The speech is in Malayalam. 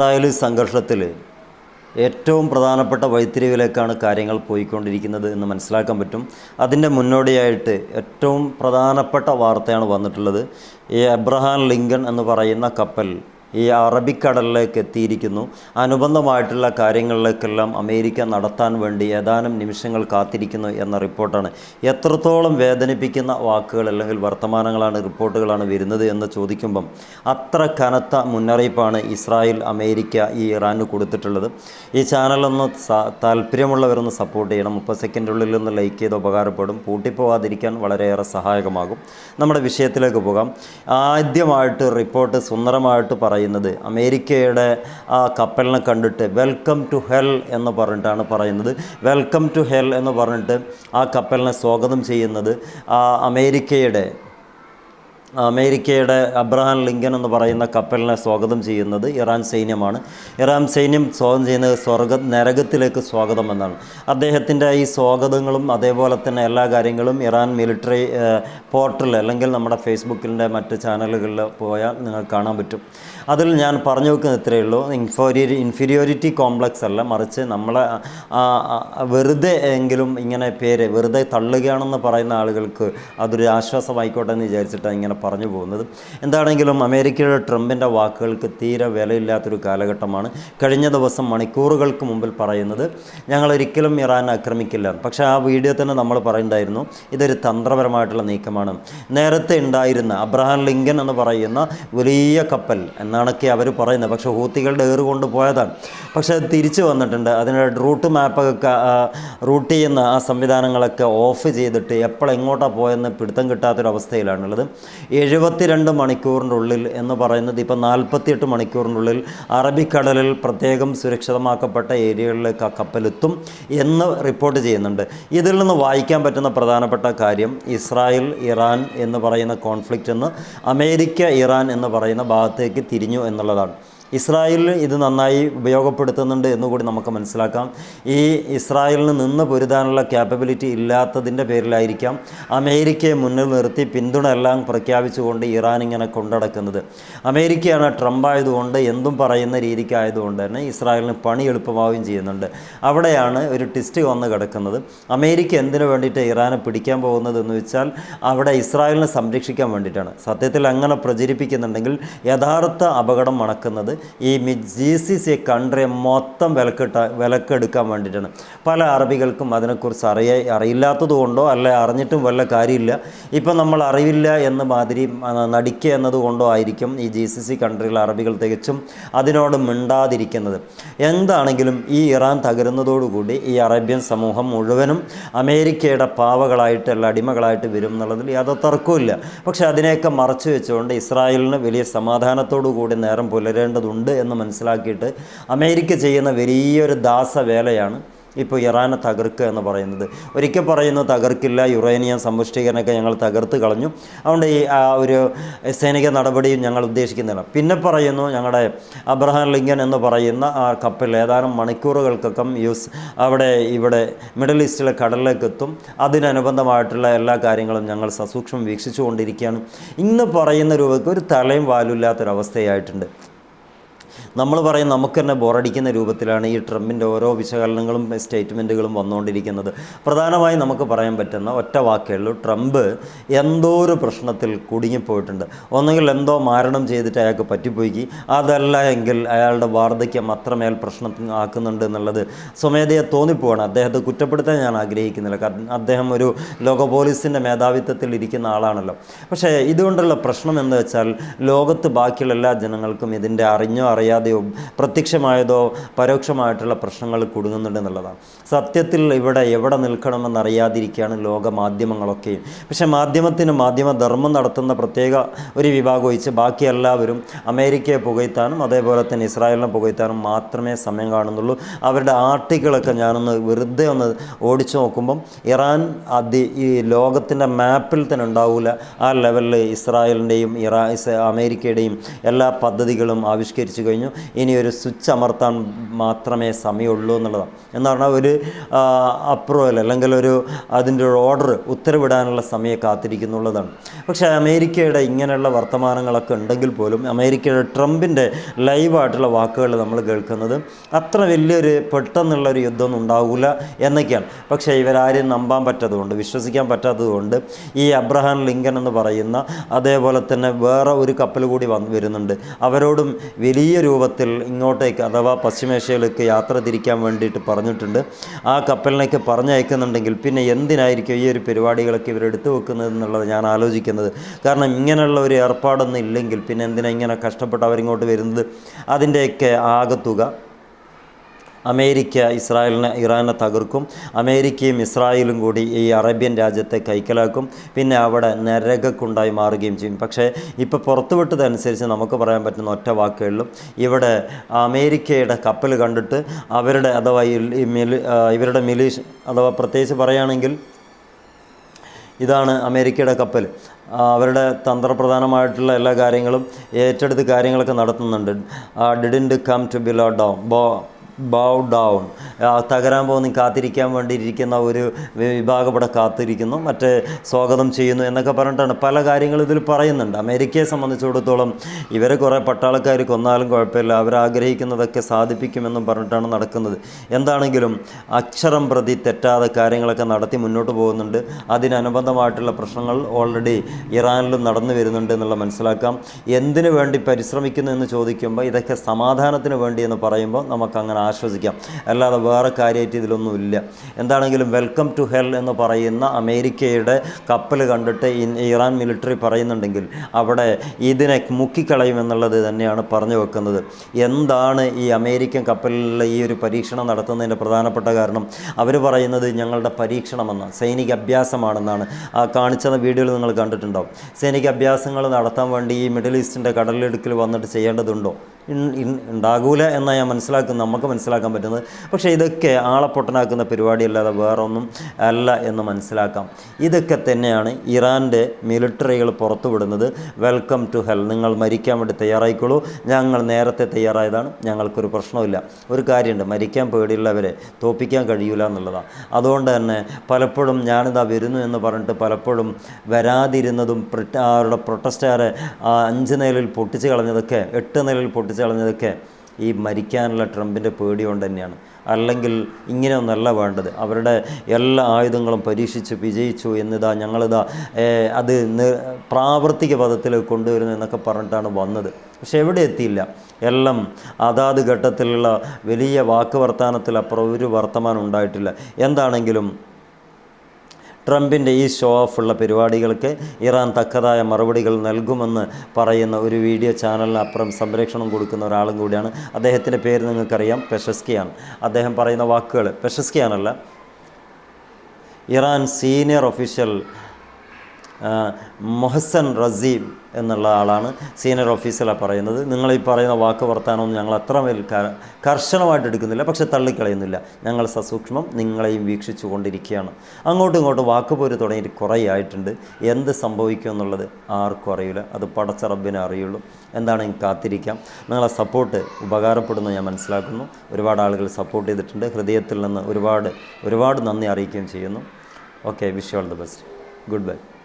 ഇസ്രായേൽ സംഘർഷത്തിൽ ഏറ്റവും പ്രധാനപ്പെട്ട വൈത്തിരിവിലേക്കാണ് കാര്യങ്ങൾ പോയിക്കൊണ്ടിരിക്കുന്നത് എന്ന് മനസ്സിലാക്കാൻ പറ്റും. അതിന്റെ മുന്നോടിയായിട്ട് ഏറ്റവും പ്രധാനപ്പെട്ട വാർത്തയാണ് വന്നിട്ടുള്ളത്. ഈ എബ്രഹാം ലിങ്കൺ എന്ന് പറയുന്ന കപ്പൽ ഈ അറബിക്കടലിലേക്ക് എത്തിയിരിക്കുന്നു അനുബന്ധമായിട്ടുള്ള കാര്യങ്ങളിലേക്കെല്ലാം അമേരിക്ക നടത്താൻ വേണ്ടി ഏതാനും നിമിഷങ്ങൾ കാത്തിരിക്കുന്നു എന്ന റിപ്പോർട്ടാണ്. എത്രത്തോളം വേദനിപ്പിക്കുന്ന വാക്കുകൾ അല്ലെങ്കിൽ വർത്തമാനങ്ങളാണ് റിപ്പോർട്ടുകളാണ് വരുന്നത് എന്ന് ചോദിക്കുമ്പം അത്ര കനത്ത മുന്നറിയിപ്പാണ് ഇസ്രായേൽ അമേരിക്ക ഈ ഇറാന് കൊടുത്തിട്ടുള്ളത്. ഈ ചാനലൊന്ന് താല്പര്യമുള്ളവരൊന്ന് സപ്പോർട്ട് ചെയ്യണം. മുപ്പത് സെക്കൻഡുള്ളിൽ ഒന്ന് ലൈക്ക് ചെയ്ത് ഉപകാരപ്പെടും. പൂട്ടിപ്പോവാതിരിക്കാൻ വളരെയേറെ സഹായകമാകും. നമ്മുടെ വിഷയത്തിലേക്ക് പോകാം. ആദ്യമായിട്ട് റിപ്പോർട്ട് സുന്ദരമായിട്ട് പറയുന്നത്. അമേരിക്കയുടെ ആ കപ്പലിനെ കണ്ടിട്ട് വെൽക്കം ടു ഹെൽ എന്ന് പറഞ്ഞിട്ടാണ് പറയുന്നത്. വെൽക്കം ടു ഹെൽ എന്ന് പറഞ്ഞിട്ട് ആ കപ്പലിനെ സ്വാഗതം ചെയ്യുന്നത് അമേരിക്കയുടെ അമേരിക്കയുടെ അബ്രഹാം ലിങ്കൻ എന്ന് പറയുന്ന കപ്പലിനെ സ്വാഗതം ചെയ്യുന്നത് ഇറാൻ സൈന്യമാണ്. ഇറാൻ സൈന്യം സ്വാഗതം ചെയ്യുന്നത് സ്വർഗ നരകത്തിലേക്ക് സ്വാഗതം എന്നാണ്. അദ്ദേഹത്തിന്റെ ഈ സ്വാഗതങ്ങളും അതേപോലെ തന്നെ എല്ലാ കാര്യങ്ങളും ഇറാൻ മിലിറ്ററി പോർട്ടൽ അല്ലെങ്കിൽ നമ്മുടെ ഫേസ്ബുക്കിന്റെ മറ്റ് ചാനലുകളിൽ പോയാൽ നിങ്ങൾക്ക് കാണാൻ പറ്റും. അതിൽ ഞാൻ പറഞ്ഞു വെക്കുന്ന ഇത്രയേ ഉള്ളൂ. ഇൻഫോരിയറി ഇൻഫീരിയോറിറ്റി കോംപ്ലക്സ് അല്ല. മറിച്ച് നമ്മളെ വെറുതെ എങ്കിലും ഇങ്ങനെ പേര് വെറുതെ തള്ളുകയാണെന്ന് പറയുന്ന ആളുകൾക്ക് അതൊരു ആശ്വാസമായിക്കോട്ടെ എന്ന് വിചാരിച്ചിട്ടാണ് ഇങ്ങനെ പറഞ്ഞു പോകുന്നത്. എന്താണെങ്കിലും അമേരിക്കയുടെ ട്രംപിന്റെ വാക്കുകൾക്ക് തീരെ വിലയില്ലാത്തൊരു കാലഘട്ടമാണ്. കഴിഞ്ഞ ദിവസം മണിക്കൂറുകൾക്ക് മുമ്പിൽ പറയുന്നത് ഞങ്ങൾ ഒരിക്കലും ഇറാൻ ആക്രമിക്കില്ല. പക്ഷേ ആ വീഡിയോ തന്നെ നമ്മൾ പറയുന്നുണ്ടായിരുന്നു ഇതൊരു തന്ത്രപരമായിട്ടുള്ള നീക്കമാണ്. നേരത്തെ ഉണ്ടായിരുന്ന അബ്രഹാം ലിങ്കൻ എന്ന് പറയുന്ന വലിയ കപ്പൽ എന്നാണൊക്കെ അവർ പറയുന്നത്. പക്ഷേ ഹൂത്തികളുടെ ഏറ് കൊണ്ട് പോയതാണ് പക്ഷേ അത് തിരിച്ചു വന്നിട്ടുണ്ട്. അതിന് റൂട്ട് മാപ്പൊക്കെ റൂട്ട് ചെയ്യുന്ന ആ സംവിധാനങ്ങളൊക്കെ ഓഫ് ചെയ്തിട്ട് എപ്പോൾ എങ്ങോട്ടാണ് പോയെന്ന് പിടുത്തം കിട്ടാത്തൊരവസ്ഥയിലാണുള്ളത്. എഴുപത്തിരണ്ട് മണിക്കൂറിന്റെ ഉള്ളിൽ എന്ന് പറയുന്നത് ഇപ്പോൾ നാൽപ്പത്തിയെട്ട് മണിക്കൂറിന്റെ ഉള്ളിൽ അറബിക്കടലിൽ പ്രത്യേകം സുരക്ഷിതമാക്കപ്പെട്ട ഏരിയകളിലേക്ക് ആ കപ്പലെത്തും എന്ന് റിപ്പോർട്ട് ചെയ്യുന്നുണ്ട്. ഇതിൽ നിന്ന് വായിക്കാൻ പറ്റുന്ന പ്രധാനപ്പെട്ട കാര്യം ഇസ്രായേൽ ഇറാൻ എന്ന് പറയുന്ന കോൺഫ്ലിക്റ്റ് എന്ന് അമേരിക്ക ഇറാൻ എന്ന് പറയുന്ന ഭാഗത്തേക്ക് തിരിഞ്ഞു എന്നുള്ളതാണ്. ഇസ്രായേലിന് ഇത് നന്നായി ഉപയോഗപ്പെടുത്തുന്നുണ്ട് എന്നുകൂടി നമുക്ക് മനസ്സിലാക്കാം. ഈ ഇസ്രായേലിന് നിന്ന് പൊരുതാനുള്ള ക്യാപ്പബിലിറ്റി ഇല്ലാത്തതിന്റെ പേരിലായിരിക്കാം അമേരിക്കയെ മുന്നിൽ നിർത്തി പിന്തുണ എല്ലാം പ്രഖ്യാപിച്ചുകൊണ്ട് ഇറാൻ ഇങ്ങനെ കൊണ്ടടക്കുന്നത്. അമേരിക്കയാണ് ട്രംപ് ആയതുകൊണ്ട് എന്തും പറയുന്ന രീതിക്കായതുകൊണ്ട് തന്നെ ഇസ്രായേലിന് പണി എളുപ്പമാവുകയും ചെയ്യുന്നുണ്ട്. അവിടെയാണ് ഒരു ട്വിസ്റ്റ് വന്ന് കിടക്കുന്നത്. അമേരിക്ക എന്തിനു വേണ്ടിയിട്ട് ഇറാനെ പിടിക്കാൻ പോകുന്നത് എന്ന് വെച്ചാൽ അവിടെ ഇസ്രായേലിനെ സംരക്ഷിക്കാൻ വേണ്ടിയിട്ടാണ്. സത്യത്തിൽ അങ്ങനെ പ്രചരിപ്പിക്കുന്നുണ്ടെങ്കിൽ യഥാർത്ഥ അപകടം മണക്കുന്നത് ഈ ജി സി സി കൺട്രി മൊത്തം വിലക്കിട്ട വിലക്കെടുക്കാൻ വേണ്ടിയിട്ടാണ്. പല അറബികൾക്കും അതിനെക്കുറിച്ച് അറിയ അറിയില്ലാത്തത് കൊണ്ടോ അല്ല അറിഞ്ഞിട്ടും വല്ല കാര്യമില്ല. ഇപ്പം നമ്മൾ അറിവില്ല എന്ന മാതിരി നടിക്കുക എന്നതുകൊണ്ടോ ആയിരിക്കും ഈ ജി സി സി കൺട്രിയിലെ അറബികൾ തികച്ചും അതിനോട് മിണ്ടാതിരിക്കുന്നത്. എന്താണെങ്കിലും ഈ ഇറാൻ തകരുന്നതോടുകൂടി ഈ അറേബ്യൻ സമൂഹം മുഴുവനും അമേരിക്കയുടെ പാവകളായിട്ട് അല്ല അടിമകളായിട്ട് വരും എന്നുള്ളതിൽ യാതൊരു തർക്കവുമില്ല. പക്ഷേ അതിനെയൊക്കെ മറച്ചു വെച്ചുകൊണ്ട് ഇസ്രായേലിന് വലിയ സമാധാനത്തോടു കൂടി നേരം പുലരേണ്ടതുണ്ട് എന്ന് മനസ്സിലാക്കിയിട്ട് അമേരിക്ക ചെയ്യുന്ന വലിയൊരു ദാസവേലയാണ് ഇപ്പോൾ ഇറാനെ തകർക്കുക എന്ന് പറയുന്നത്. ഒരിക്കൽ പറയുന്നു തകർക്കില്ല യുറേനിയം സമ്പുഷ്ടീകരണമൊക്കെ ഞങ്ങൾ തകർത്ത് കളഞ്ഞു. അതുകൊണ്ട് ഈ ആ ഒരു സൈനിക നടപടിയും ഞങ്ങൾ ഉദ്ദേശിക്കുന്നില്ല. പിന്നെ പറയുന്നു ഞങ്ങളുടെ അബ്രഹാം ലിങ്കൻ എന്ന് പറയുന്ന ആ കപ്പൽ ഏതാനും മണിക്കൂറുകൾക്കൊക്കെ യൂസ് അവിടെ ഇവിടെ മിഡിൽ ഈസ്റ്റിലെ കടലിലേക്ക് എത്തും അതിനനുബന്ധമായിട്ടുള്ള എല്ലാ കാര്യങ്ങളും ഞങ്ങൾ സസൂക്ഷ്മം വീക്ഷിച്ചു കൊണ്ടിരിക്കുകയാണ് ഇന്ന് പറയുന്ന രൂപയ്ക്ക് ഒരു തലയും വാലുമില്ലാത്തൊരവസ്ഥയായിട്ടുണ്ട് നമ്മൾ പറയും നമുക്ക് തന്നെ ബോറടിക്കുന്ന രൂപത്തിലാണ് ഈ ട്രംപിന്റെ ഓരോ വിശകലനങ്ങളും സ്റ്റേറ്റ്മെന്റുകളും വന്നുകൊണ്ടിരിക്കുന്നത്. പ്രധാനമായും നമുക്ക് പറയാൻ പറ്റുന്ന ഒറ്റ വാക്കേ ഉള്ളൂ. ട്രംപ് എന്തോ ഒരു പ്രശ്നത്തിൽ കുടുങ്ങിപ്പോയിട്ടുണ്ട്. ഒന്നുകിൽ എന്തോ മാരണം ചെയ്തിട്ട് അയാൾക്ക് പറ്റിപ്പോയി. അതല്ല എങ്കിൽ അയാളുടെ വാർദ്ധക്യം അത്രമേൽ പ്രശ്നം ആക്കുന്നുണ്ട് എന്നുള്ളത് സ്വമേധയെ തോന്നിപ്പോവാണ്. അദ്ദേഹത്തെ കുറ്റപ്പെടുത്താൻ ഞാൻ ആഗ്രഹിക്കുന്നില്ല. കാരണം അദ്ദേഹം ഒരു ലോക പോലീസിന്റെ മേധാവിത്വത്തിൽ ഇരിക്കുന്ന ആളാണല്ലോ. പക്ഷേ ഇതുകൊണ്ടുള്ള പ്രശ്നം എന്ന് വെച്ചാൽ ലോകത്ത് ബാക്കിയുള്ള എല്ലാ ജനങ്ങൾക്കും ഇതിന്റെ അറിഞ്ഞോ അറിയാതെയോ പ്രത്യക്ഷമായതോ പരോക്ഷമായിട്ടുള്ള പ്രശ്നങ്ങൾ കുടുങ്ങുന്നുണ്ട് എന്നുള്ളതാണ്. സത്യത്തിൽ ഇവിടെ എവിടെ നിൽക്കണമെന്നറിയാതിരിക്കുകയാണ് ലോക മാധ്യമങ്ങളൊക്കെയും പക്ഷേ മാധ്യമത്തിന് മാധ്യമധർമ്മം നടത്തുന്ന പ്രത്യേക ഒരു വിഭാഗം ഒഴിച്ച് ബാക്കി എല്ലാവരും അമേരിക്കയെ പുകഴ്ത്താനും അതേപോലെ തന്നെ ഇസ്രായേലിനെ പുകഴ്ത്താനും മാത്രമേ സമയം കാണുന്നുള്ളൂ. അവരുടെ ആർട്ടിക്കിളൊക്കെ ഞാനൊന്ന് വെറുതെ ഒന്ന് ഓടിച്ചു നോക്കുമ്പം ഇറാൻ അതി ഈ ലോകത്തിന്റെ മാപ്പിൽ തന്നെ ഉണ്ടാവില്ല ആ ലെവലിൽ ഇസ്രായേലിന്റെയും ഇറാ അമേരിക്കയുടെയും എല്ലാ പദ്ധതികളും ആവിഷ്കരിച്ചു കഴിഞ്ഞു. പറഞ്ഞു ഇനി ഒരു സ്വിച്ച് അമർത്താൻ മാത്രമേ സമയമുള്ളൂ എന്നുള്ളതാണ്. എന്ന് പറഞ്ഞാൽ ഒരു അപ്രൂവൽ അല്ലെങ്കിൽ ഒരു അതിന്റെ ഒരു ഓർഡർ ഉത്തരവിടാനുള്ള സമയം കാത്തിരിക്കുന്നുള്ളതാണ്. പക്ഷേ അമേരിക്കയുടെ ഇങ്ങനെയുള്ള വർത്തമാനങ്ങളൊക്കെ ഉണ്ടെങ്കിൽ പോലും അമേരിക്കയുടെ ട്രംപിന്റെ ലൈവായിട്ടുള്ള വാക്കുകൾ നമ്മൾ കേൾക്കുന്നത് അത്ര വലിയൊരു പെട്ടെന്നുള്ള ഒരു യുദ്ധമൊന്നും ഉണ്ടാവില്ല എന്നൊക്കെയാണ്. പക്ഷേ ഇവരാരും നമ്പാൻ പറ്റാത്തതുകൊണ്ട് വിശ്വസിക്കാൻ പറ്റാത്തതുകൊണ്ട് ഈ അബ്രഹാം ലിങ്കൻ എന്ന് പറയുന്ന അതേപോലെ തന്നെ വേറെ ഒരു കപ്പൽ കൂടി വന്ന് വരുന്നുണ്ട്. അവരോടും വലിയ രൂപത്തിൽ ഇങ്ങോട്ടേക്ക് അഥവാ പശ്ചിമേഷ്യയിലേക്ക് യാത്ര തിരിക്കാൻ വേണ്ടിയിട്ട് പറഞ്ഞിട്ടുണ്ട്. ആ കപ്പലിനേക്ക് പറഞ്ഞയക്കുന്നുണ്ടെങ്കിൽ പിന്നെ എന്തിനായിരിക്കും ഈ ഒരു പരിപാടികളൊക്കെ ഇവരെടുത്തു വെക്കുന്നത് എന്നുള്ളത് ഞാൻ ആലോചിക്കുന്നത്. കാരണം ഇങ്ങനെയുള്ള ഒരു ഏർപ്പാടൊന്നും ഇല്ലെങ്കിൽ പിന്നെ എന്തിനാ ഇങ്ങനെ കഷ്ടപ്പെട്ട് അവരിങ്ങോട്ട് വരുന്നത്? അതിന്റെയൊക്കെ ആകത്തുക. അമേരിക്ക ഇസ്രായേലിനെ ഇറാനെ തകർക്കും. അമേരിക്കയും ഇസ്രായേലും കൂടി ഈ അറേബ്യൻ രാജ്യത്തെ കൈക്കലാക്കും. പിന്നെ അവിടെ നരകക്കുണ്ടായി മാറുകയും ചെയ്യും. പക്ഷേ ഇപ്പോൾ പുറത്തുവിട്ടതനുസരിച്ച് നമുക്ക് പറയാൻ പറ്റുന്ന ഒറ്റ വാക്കുകളിലും ഇവിടെ അമേരിക്കയുടെ കപ്പൽ കണ്ടിട്ട് അവരുടെ അഥവാ ഇവരുടെ മിലീഷ് അഥവാ പ്രത്യേകിച്ച് പറയുകയാണെങ്കിൽ ഇതാണ് അമേരിക്കയുടെ കപ്പൽ. അവരുടെ തന്ത്രപ്രധാനമായിട്ടുള്ള എല്ലാ കാര്യങ്ങളും ഏറ്റെടുത്ത് കാര്യങ്ങളൊക്കെ നടത്തുന്നുണ്ട്. ഡിഡിന്റ് കം ടു ബിലോ ഡോ ബോ ബൗ ഡൗൺ തകരാൻ പോകുന്ന കാത്തിരിക്കാൻ വേണ്ടി ഇരിക്കുന്ന ഒരു ഇവിടെ കാത്തിരിക്കുന്നു മറ്റേ സ്വാഗതം ചെയ്യുന്നു എന്നൊക്കെ പറഞ്ഞിട്ടാണ് പല കാര്യങ്ങളും ഇതിൽ പറയുന്നുണ്ട്. അമേരിക്കയെ സംബന്ധിച്ചിടത്തോളം ഇവരെ കുറേ പട്ടാളക്കാർ കൊന്നാലും കുഴപ്പമില്ല അവരാഗ്രഹിക്കുന്നതൊക്കെ സാധിപ്പിക്കുമെന്നും പറഞ്ഞിട്ടാണ് നടക്കുന്നത്. എന്താണെങ്കിലും അക്ഷരം പ്രതി തെറ്റാതെ കാര്യങ്ങളൊക്കെ നടത്തി മുന്നോട്ട് പോകുന്നുണ്ട്. അതിനനുബന്ധമായിട്ടുള്ള പ്രശ്നങ്ങൾ ഓൾറെഡി ഇറാനിലും നടന്നു വരുന്നുണ്ട് എന്നുള്ള മനസ്സിലാക്കാം. എന്തിനു വേണ്ടി പരിശ്രമിക്കുന്നു എന്ന് ചോദിക്കുമ്പോൾ ഇതൊക്കെ സമാധാനത്തിന് വേണ്ടി എന്ന് പറയുമ്പോൾ നമുക്കങ്ങനെ ആശ്വസിക്കാം. അല്ലാതെ വേറെ കാര്യമായിട്ട് ഇതിലൊന്നുമില്ല. എന്താണെങ്കിലും വെൽക്കം ടു ഹെൽ എന്ന് പറയുന്ന അമേരിക്കയുടെ കപ്പൽ കണ്ടിട്ട് ഇറാൻ മിലിറ്ററി പറയുന്നുണ്ടെങ്കിൽ അവിടെ ഇതിനെ മുക്കിക്കളയും എന്നുള്ളത് തന്നെയാണ് പറഞ്ഞു വെക്കുന്നത്. എന്താണ് ഈ അമേരിക്കൻ കപ്പലിലെ ഈ ഒരു പരീക്ഷണം നടത്തുന്നതിന്റെ പ്രധാനപ്പെട്ട കാരണം? അവർ പറയുന്നത് ഞങ്ങളുടെ പരീക്ഷണമെന്ന് സൈനിക അഭ്യാസമാണെന്നാണ്. ആ കാണിച്ച വീഡിയോയിൽ നിങ്ങൾ കണ്ടിട്ടുണ്ടോ സൈനിക അഭ്യാസങ്ങൾ നടത്താൻ വേണ്ടി ഈ മിഡിൽ ഈസ്റ്റിന്റെ കടലിടുക്കിൽ വന്നിട്ട് ചെയ്യേണ്ടതുണ്ടോ? ഉണ്ടാകൂല എന്നാണ് ഞാൻ മനസ്സിലാക്കുന്നത് നമുക്ക് മനസ്സിലാക്കാൻ പറ്റുന്നത്. പക്ഷേ ഇതൊക്കെ ആളപ്പൊട്ടനാക്കുന്ന പരിപാടിയല്ലാതെ വേറെ ഒന്നും അല്ല എന്ന് മനസ്സിലാക്കാം. ഇതൊക്കെ തന്നെയാണ് ഇറാന്റെ മിലിറ്ററികൾ പുറത്തുവിടുന്നത്. Welcome to hell. നിങ്ങൾ മരിക്കാൻ വേണ്ടി തയ്യാറായിക്കോളൂ. ഞങ്ങൾ നേരത്തെ തയ്യാറായതാണ്. ഞങ്ങൾക്കൊരു പ്രശ്നമില്ല ഒരു കാര്യമുണ്ട്. മരിക്കാൻ പേടിയുള്ളവരെ തോപ്പിക്കാൻ കഴിയൂല എന്നുള്ളതാണ് അതുകൊണ്ട് തന്നെ പലപ്പോഴും ഞാനിതാ വരുന്നു എന്ന് പറഞ്ഞിട്ട് പലപ്പോഴും വരാതിരുന്നതും അവരുടെ പ്രൊട്ടസ്റ്റുകാരെ അഞ്ച് നിലയിൽ പൊട്ടിച്ച് കളഞ്ഞതൊക്കെ എട്ട് നിലയിൽ പൊട്ടിച്ച് കളഞ്ഞതൊക്കെ ഈ മരിക്കാനുള്ള ട്രംപിന്റെ പേടി കൊണ്ട് തന്നെയാണ്. അല്ലെങ്കിൽ ഇങ്ങനെയൊന്നല്ല വേണ്ടത്. അവരുടെ എല്ലാ ആയുധങ്ങളും പരീക്ഷിച്ച് വിജയിച്ചു എന്നിതാ ഞങ്ങളിതാ അത് പ്രാവർത്തിക പദത്തിലേക്ക് കൊണ്ടുവരുന്നു എന്നൊക്കെ പറഞ്ഞിട്ടാണ് വന്നത്. പക്ഷെ എവിടെ എത്തിയില്ല. എല്ലാം അതാത് ഘട്ടത്തിലുള്ള വലിയ വാക്ക് വർത്തമാനത്തിലപ്പുറം ഒരു വർത്തമാനം ഉണ്ടായിട്ടില്ല. എന്താണെങ്കിലും ട്രംപിന്റെ ഈ ഷോ ഓഫുള്ള പരിപാടികൾക്ക് ഇറാൻ തക്കതായ മറുപടികൾ നൽകുമെന്ന് പറയുന്ന ഒരു വീഡിയോ ചാനലിന് അപ്പുറം സംരക്ഷണം കൊടുക്കുന്ന ഒരാളും കൂടിയാണ്. അദ്ദേഹത്തിന്റെ പേര് നിങ്ങൾക്കറിയാം. പെഷസ്കിയാണ്. അദ്ദേഹം പറയുന്ന വാക്കുകൾ പെഷസ്കിയാണല്ല. ഇറാൻ സീനിയർ ഒഫീഷ്യൽ മൊഹസൻ റസീം എന്നുള്ള ആളാണ് സീനിയർ ഓഫീസറാണ് പറയുന്നത്. നിങ്ങൾ ഈ പറയുന്ന വാക്ക് വർത്താനമൊന്നും ഞങ്ങൾ അത്ര മേൽ കർശനമായിട്ട് എടുക്കുന്നില്ല പക്ഷെ തള്ളിക്കളയുന്നില്ല. ഞങ്ങൾ സസൂക്ഷ്മം നിങ്ങളെയും വീക്ഷിച്ചു കൊണ്ടിരിക്കുകയാണ് അങ്ങോട്ടും ഇങ്ങോട്ടും വാക്കുപോര് തുടങ്ങിയിട്ട് കുറേ ആയിട്ടുണ്ട്. എന്ത് സംഭവിക്കും എന്നുള്ളത് ആർക്കും അറിയില്ല. അത് പടച്ച റബ്ബിനെ അറിയുള്ളൂ. എന്താണെങ്കിൽ കാത്തിരിക്കാം. നിങ്ങളെ സപ്പോർട്ട് ഉപകാരപ്പെടുന്നു ഞാൻ മനസ്സിലാക്കുന്നു. ഒരുപാട് ആളുകൾ സപ്പോർട്ട് ചെയ്തിട്ടുണ്ട്. ഹൃദയത്തിൽ നിന്ന് ഒരുപാട് ഒരുപാട് നന്ദി അറിയിക്കുകയും ചെയ്യുന്നു. Okay wish all the best good bye